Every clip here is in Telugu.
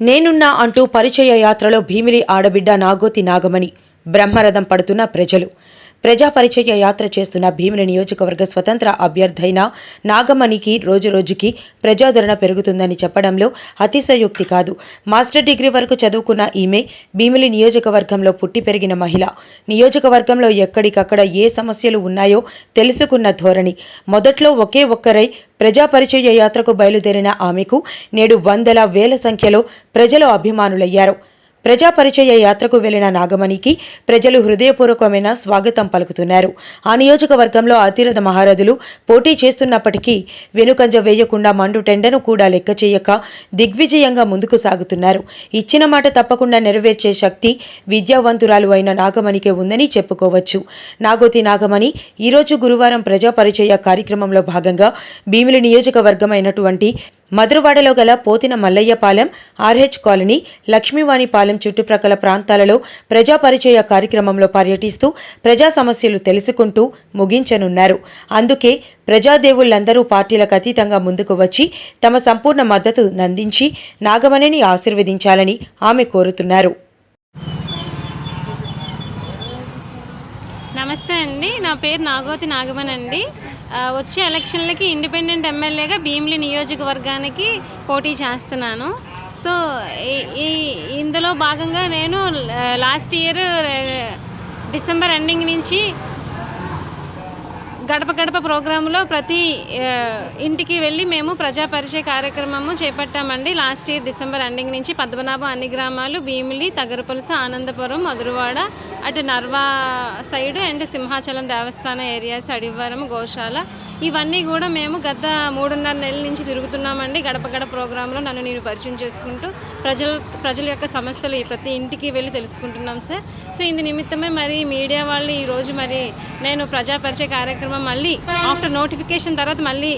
నేనున్నా అంటూ పరిచయ యాత్రలో భీమిలి ఆడబిడ్డ నాగోతి నాగమణి బ్రహ్మరథం పడుతున్న ప్రజలు. ప్రజా పరిచయ యాత్ర చేస్తున్న భీమిలి నియోజకవర్గ స్వతంత్ర అభ్యర్థైన నాగమణికి రోజురోజుకి ప్రజాదరణ పెరుగుతుందని చెప్పడంలో అతిశయోక్తి కాదు. మాస్టర్ డిగ్రీ వరకు చదువుకున్న ఈమె భీమిలి నియోజకవర్గంలో పుట్టి పెరిగిన మహిళ. నియోజకవర్గంలో ఎక్కడికక్కడ ఏ సమస్యలు ఉన్నాయో తెలుసుకున్న ధోరణి. మొదట్లో ఒకే ఒక్కరై ప్రజా పరిచయ యాత్రకు బయలుదేరిన ఆమెకు నేడు వందల వేల సంఖ్యలో ప్రజలు అభిమానులయ్యారు. ప్రజా పరిచయ యాత్రకు వెళ్ళిన నాగమణికి ప్రజలు హృదయపూర్వకమైన స్వాగతం పలుకుతున్నారు. ఆ నియోజకవర్గంలో అతిరథ మహారథులు పోటీ చేస్తున్నప్పటికీ వెనుకంజ వేయకుండా మండు టెండను కూడా లెక్క చేయక దిగ్విజయంగా ముందుకు సాగుతున్నారు. ఇచ్చిన మాట తప్పకుండా నెరవేర్చే శక్తి విద్యావంతురాలు అయిన నాగమణికే ఉందని చెప్పుకోవచ్చు. నాగోతి నాగమణి ఈరోజు గురువారం ప్రజా పరిచయ కార్యక్రమంలో భాగంగా భీమిలి నియోజకవర్గమైనటువంటి మధురవాడలో గల పోతిన మల్లయ్యపాలెం ఆర్హెచ్ కాలనీ లక్ష్మీవాణిపాలెం చుట్టుప్రక్కల ప్రాంతాలలో ప్రజా పరిచయ కార్యక్రమంలో పర్యటిస్తూ ప్రజా సమస్యలు తెలుసుకుంటూ ముగించనున్నారు. అందుకే ప్రజాదేవుళ్ళందరూ పార్టీలకు అతీతంగా ముందుకు వచ్చి తమ సంపూర్ణ మద్దతు నందించి నాగమణిని ఆశీర్వదించాలని ఆమె కోరుతున్నారు. నమస్తే అండి. నా పేరు నాగోతి నాగమన్ అండి. వచ్చే ఎలక్షన్లకి ఇండిపెండెంట్ ఎమ్మెల్యేగా భీమిలి నియోజకవర్గానికి పోటీ చేస్తున్నాను. సో ఈ- ఇందులో భాగంగా నేను లాస్ట్ ఇయర్ డిసెంబర్ ఎండింగ్ నుంచి గడప గడప ప్రోగ్రాంలో ప్రతి ఇంటికి వెళ్ళి మేము ప్రజా పరిచయ కార్యక్రమము చేపట్టామండి. లాస్ట్ ఇయర్ డిసెంబర్ ఎండింగ్ నుంచి పద్మనాభం అన్ని గ్రామాలు భీమిలి తగరపులస ఆనందపురం మధురవాడ అటు Narva side and Simhachalam Devasthanam areas అడివారం గోశాల ఇవన్నీ కూడా మేము గత మూడున్నర నెలల నుంచి తిరుగుతున్నామండి. గడప గడప ప్రోగ్రాంలో నన్ను నేను పరిచయం చేసుకుంటూ ప్రజల ప్రజల యొక్క సమస్యలు ఈ ప్రతి ఇంటికి వెళ్ళి తెలుసుకుంటున్నాం సార్. సో ఇందు నిమిత్తమే మరి మీడియా వాళ్ళు ఈరోజు మరి నేను ప్రజా పరిచయ కార్యక్రమం మళ్ళీ ఆఫ్టర్ నోటిఫికేషన్ తర్వాత మళ్ళీ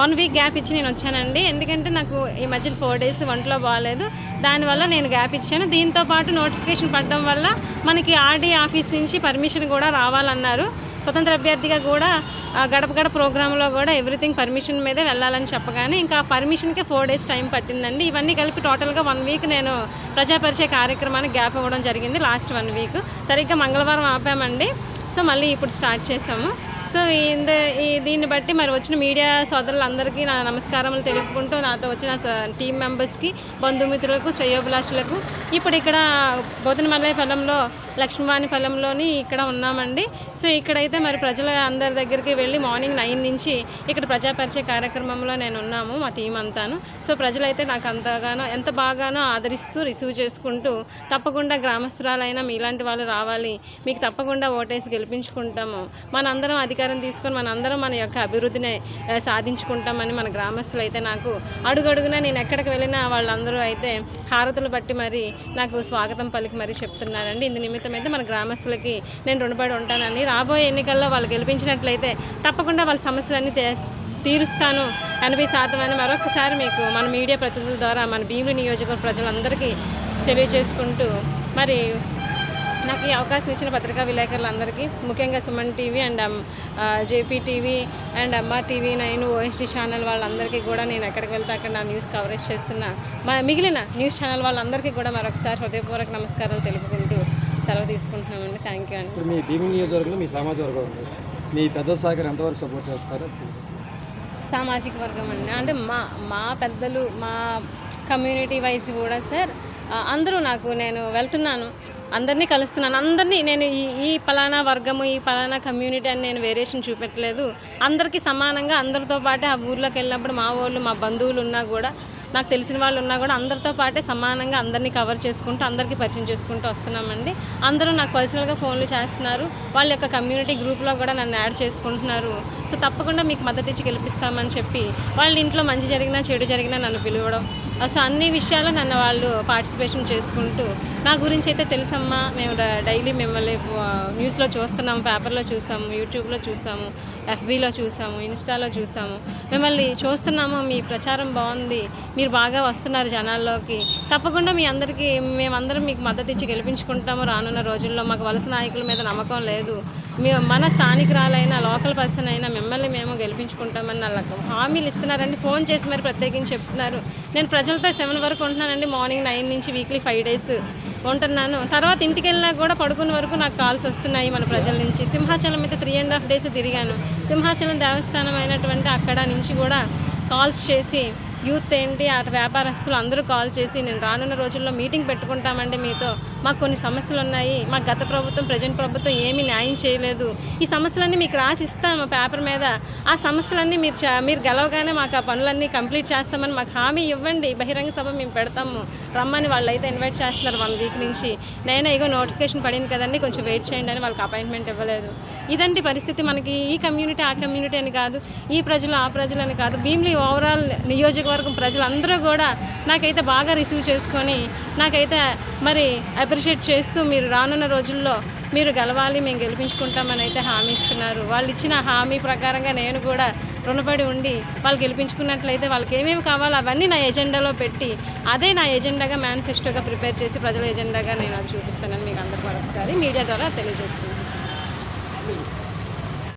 వన్ వీక్ గ్యాప్ ఇచ్చి నేను వచ్చానండి. ఎందుకంటే నాకు ఈ మధ్యన ఫోర్ డేస్ ఒంట్లో బాగాలేదు దానివల్ల నేను గ్యాప్ ఇచ్చాను. దీంతో పాటు నోటిఫికేషన్ పడడం వల్ల మనకి ఆర్డీ ఆఫీస్ నుంచి పర్మిషన్ కూడా రావాలన్నారు. స్వతంత్ర అభ్యర్థిగా కూడా గడప గడప ప్రోగ్రాంలో కూడా ఎవ్రీథింగ్ పర్మిషన్ మీదే వెళ్ళాలని చెప్పగానే ఇంకా పర్మిషన్కే ఫోర్ డేస్ టైం పట్టిందండి. ఇవన్నీ కలిపి టోటల్గా వన్ వీక్ నేను ప్రజాపరిచే కార్యక్రమానికి గ్యాప్ ఇవ్వడం జరిగింది లాస్ట్ వన్ వీక్ సరిగ్గా మంగళవారం ఆపామండి. సో మళ్ళీ ఇప్పుడు స్టార్ట్ చేసాము. సో ఇంద ఈ దీన్ని బట్టి మరి వచ్చిన మీడియా సోదరులందరికీ నా నమస్కారములు తెలుపుకుంటూ నాతో వచ్చిన స- టీం మెంబర్స్కి బంధుమిత్రులకు శ్రేయోభిలాషులకు. ఇప్పుడు ఇక్కడ బోధనమల్లయ్య ఫలంలో లక్ష్మీవాణి పొలంలోని ఇక్కడ ఉన్నామండి. సో ఇక్కడైతే మరి ప్రజల అందరి దగ్గరికి వెళ్ళి మార్నింగ్ నైన్ నుంచి ఇక్కడ ప్రజాపరిచే కార్యక్రమంలో నేను ఉన్నాము మా టీం అంతాను. సో ప్రజలైతే నాకు అంతగానో ఎంత బాగానో ఆదరిస్తూ రిసీవ్ చేసుకుంటూ తప్పకుండా గ్రామస్తురాలైనా మీలాంటి వాళ్ళు రావాలి మీకు తప్పకుండా ఓటేసి గెలిపించుకుంటాము. మనందరం అధికారం తీసుకొని మనందరం మన యొక్క అభివృద్ధిని సాధించుకుంటామని మన గ్రామస్తులు అయితే నాకు అడుగడుగునా నేను ఎక్కడికి వెళ్ళినా వాళ్ళందరూ అయితే హారతులు బట్టి మరి నాకు స్వాగతం పలికి మరీ చెప్తున్నారండి. ఇందు నిమిత్తం అయితే మన గ్రామస్తులకి నేను రుణపడి ఉంటానని రాబోయే ఎన్నికల్లో వాళ్ళు గెలిపించినట్లయితే తప్పకుండా వాళ్ళ సమస్యలన్నీ తే తీరుస్తాను ఎనభై శాతం అని మరొకసారి మీకు మన మీడియా ప్రతినిధుల ద్వారా మన భీములు నియోజకవర్గ ప్రజలందరికీ తెలియజేసుకుంటూ మరి నాకు ఈ అవకాశం ఇచ్చిన పత్రికా విలేకరులందరికీ ముఖ్యంగా Suman TV and JP TV and MR TV nine OST channel వాళ్ళందరికీ కూడా నేను ఎక్కడికి వెళ్తే అక్కడ నా న్యూస్ కవరేజ్ చేస్తున్నా. మా మిగిలిన న్యూస్ ఛానల్ వాళ్ళందరికీ కూడా మరొకసారి హృదయపూర్వక నమస్కారాలు తెలుపుకుంటూ సెలవు తీసుకుంటున్నామండి. థ్యాంక్ యూ అండి మీ భీమిలి నియోజకవర్గంలో మీ సామాజిక వర్గం మీ పెద్ద సాగర్ ఎంతవరకు సపోర్ట్ చేస్తారు సామాజిక వర్గం అండి. అంటే మా మా పెద్దలు మా కమ్యూనిటీ వైజ్ కూడా సార్ అందరూ నాకు నేను వెళ్తున్నాను. అందరినీ కలుస్తున్నాను. అందరినీ నేను ఈ ఈ పలానా వర్గము ఈ పలానా కమ్యూనిటీ అని నేను వేరియేషన్ చూపెట్టలేదు. అందరికీ సమానంగా అందరితో పాటే ఆ ఊర్లోకి వెళ్ళినప్పుడు మా వాళ్ళు మా బంధువులు ఉన్నా కూడా నాకు తెలిసిన వాళ్ళు ఉన్నా కూడా అందరితో పాటే సమానంగా అందరినీ కవర్ చేసుకుంటూ అందరికీ పరిచయం చేసుకుంటూ వస్తున్నామండి. అందరూ నాకు పర్సనల్గా ఫోన్లు చేస్తున్నారు. వాళ్ళ యొక్క కమ్యూనిటీ గ్రూప్లో కూడా నన్ను యాడ్ చేసుకుంటున్నారు. సో తప్పకుండా మీకు మద్దతు ఇచ్చి గెలిపిస్తామని చెప్పి వాళ్ళ ఇంట్లో మంచి జరిగినా చెడు జరిగినా నన్ను పిలవడం సో అన్ని విషయాల్లో నన్ను వాళ్ళు పార్టిసిపేషన్ చేసుకుంటూ నా గురించి అయితే తెలుసమ్మా మేము డైలీ మిమ్మల్ని న్యూస్లో చూస్తున్నాము పేపర్లో చూసాము యూట్యూబ్లో చూసాము ఎఫ్బీలో చూసాము ఇన్స్టాలో చూసాము. మిమ్మల్ని చూస్తున్నాము మీ ప్రచారం బాగుంది మీరు బాగా వస్తున్నారు జనాల్లోకి. తప్పకుండా మీ అందరికీ మేమందరం మీకు మద్దతు ఇచ్చి గెలిపించుకుంటాము రానున్న రోజుల్లో. మాకు వలస నాయకుల మీద నమ్మకం లేదు. మీ మన స్థానికురాలైన లోకల్ పర్సన్ అయినా మిమ్మల్ని మేము గెలిపించుకుంటామని నాకు హామీలు ఇస్తున్నారండి ఫోన్ చేసి మరి ప్రత్యేకించి చెప్తున్నారు. నేను ప్రజల రోజులతో సెవెన్ వరకు ఉంటున్నానండి. మార్నింగ్ నైన్ నుంచి వీక్లీ ఫైవ్ డేస్ ఉంటున్నాను. తర్వాత ఇంటికి వెళ్ళినా కూడా పడుకున్న వరకు నాకు కాల్స్ వస్తున్నాయి మన ప్రజల నుంచి. సింహాచలం అయితే త్రీ అండ్ హాఫ్ డేస్ తిరిగాను. సింహాచలం దేవస్థానం అయినటువంటి అక్కడ నుంచి కూడా కాల్స్ చేసి యూత్ ఏంటి అటు వ్యాపారస్తులు అందరూ కాల్ చేసి నేను రానున్న రోజుల్లో మీటింగ్ పెట్టుకుంటామండి మీతో. మాకు కొన్ని సమస్యలు ఉన్నాయి మాకు గత ప్రభుత్వం ప్రజెంట్ ప్రభుత్వం ఏమీ న్యాయం చేయలేదు. ఈ సమస్యలన్నీ మీకు రాసి ఇస్తాము పేపర్ మీద. ఆ సమస్యలన్నీ మీరు మీరు గెలవగానే మాకు ఆ పనులన్నీ కంప్లీట్ చేస్తామని మాకు హామీ ఇవ్వండి. బహిరంగ సభ మేము పెడతాము. రమ్మని వాళ్ళు అయితే ఇన్వైట్ చేస్తున్నారు వన్ వీక్ నుంచి. నేనే ఇగో నోటిఫికేషన్ పడింది కదండి కొంచెం వెయిట్ చేయండి అని వాళ్ళకి అపాయింట్మెంట్ ఇవ్వలేదు. ఇదండి పరిస్థితి మనకి ఈ కమ్యూనిటీ ఆ కమ్యూనిటీ అని కాదు ఈ ప్రజలు ఆ ప్రజలు అని కాదు. భీమిలి ఓవరాల్ నియోజకవర్గం ప్రజలందరూ కూడా నాకైతే బాగా రిసీవ్ చేసుకొని నాకైతే మరి అప్రిషియేట్ చేస్తూ మీరు రానున్న రోజుల్లో మీరు గెలవాలి మేము గెలిపించుకుంటామని అయితే హామీ ఇస్తున్నారు. వాళ్ళు ఇచ్చిన హామీ ప్రకారంగా నేను కూడా రుణపడి ఉండి వాళ్ళు గెలిపించుకున్నట్లయితే వాళ్ళకి ఏమేమి కావాలో అవన్నీ నా ఎజెండాలో పెట్టి అదే నా ఎజెండాగా మేనిఫెస్టోగా ప్రిపేర్ చేసి ప్రజల ఎజెండాగా నేను అది చూపిస్తానని మీకు అందరికీ మరొకసారి మీడియా ద్వారా తెలియజేస్తున్నాను.